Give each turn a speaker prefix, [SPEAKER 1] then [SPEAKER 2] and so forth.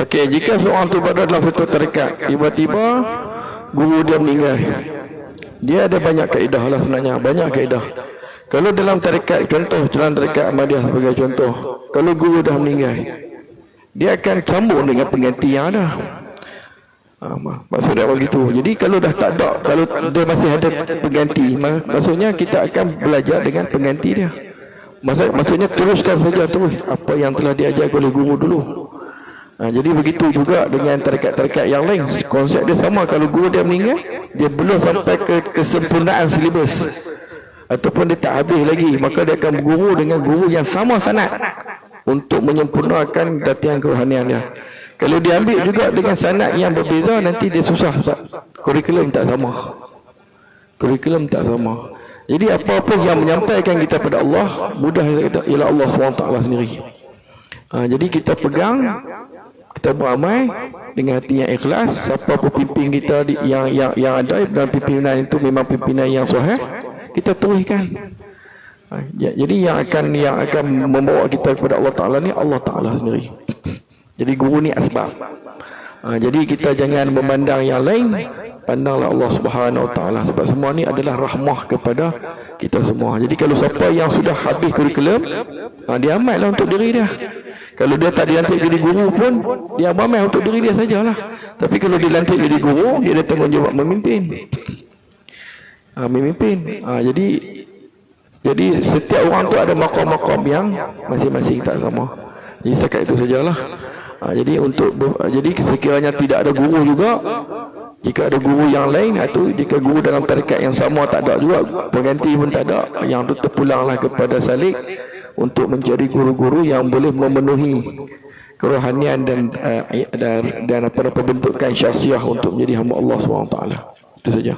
[SPEAKER 1] Okey, jika seorang tu berada dalam satu tarekat, tiba-tiba guru dia meninggal. Dia ada banyak kaedah lah sebenarnya, banyak kaedah. Kalau dalam tarekat, contoh dalam tarekat Ahmadiyah sebagai contoh, kalau guru dah meninggal, dia akan sambung dengan pengganti yang ada. Ha, maksud dia begitu. Jadi kalau dah tak ada, kalau dia masih ada pengganti, maksudnya kita akan belajar dengan pengganti dia. Maksud, maksudnya teruskan saja terus apa yang telah diajar oleh guru dulu. Ha, jadi begitu juga dengan tarekat-tarekat yang lain. Konsep dia sama. Kalau guru dia meninggal, dia belum sampai ke kesempurnaan silibus. Ataupun dia tak habis lagi. Maka dia akan berguru dengan guru yang sama sanat. Untuk menyempurnakan datian kerohanian dia. Kalau dia ambil juga dengan sanat yang berbeza, nanti dia susah. Kurikulum tak sama. Kurikulum tak sama. Jadi apa-apa yang menyampaikan kita pada Allah, mudah ialah Allah SWT sendiri. Ha, jadi kita pegang, kita beramal dengan hati yang ikhlas. Siapa pemimpin kita di, yang yang yang ada dalam pimpinan itu memang pimpinan yang sahih, kita teruskan. Ha, ya, jadi yang akan yang akan membawa kita kepada Allah Taala ni Allah Taala sendiri. Jadi guru ni asbab. Ha, jadi kita jangan memandang yang lain, pandanglah Allah Subhanahu Wa Taala sebab semua ni adalah rahmah kepada kita semua. Jadi kalau siapa yang sudah habis kurikulum, ha, dia amallah untuk diri dia. Kalau dia tak dilantik jadi guru pun, dia amal untuk diri dia sajalah. Tapi kalau dilantik jadi guru, dia ada tanggungjawab memimpin. Ha, memimpin. Ha, jadi jadi setiap orang tu ada makom-makom yang masing-masing tak sama. Jadi sekat itu sajalah. Ha, jadi untuk jadi sekiranya tidak ada guru juga, jika ada guru yang lain itu jika guru dalam tarekat yang sama tak ada juga, pengganti pun tak ada, yang itu terpulanglah kepada salik untuk mencari guru-guru yang boleh memenuhi kerohanian dan uh, dan, dan apa-apa bentukan syarsiah untuk menjadi hamba Allah SWT. Itu saja.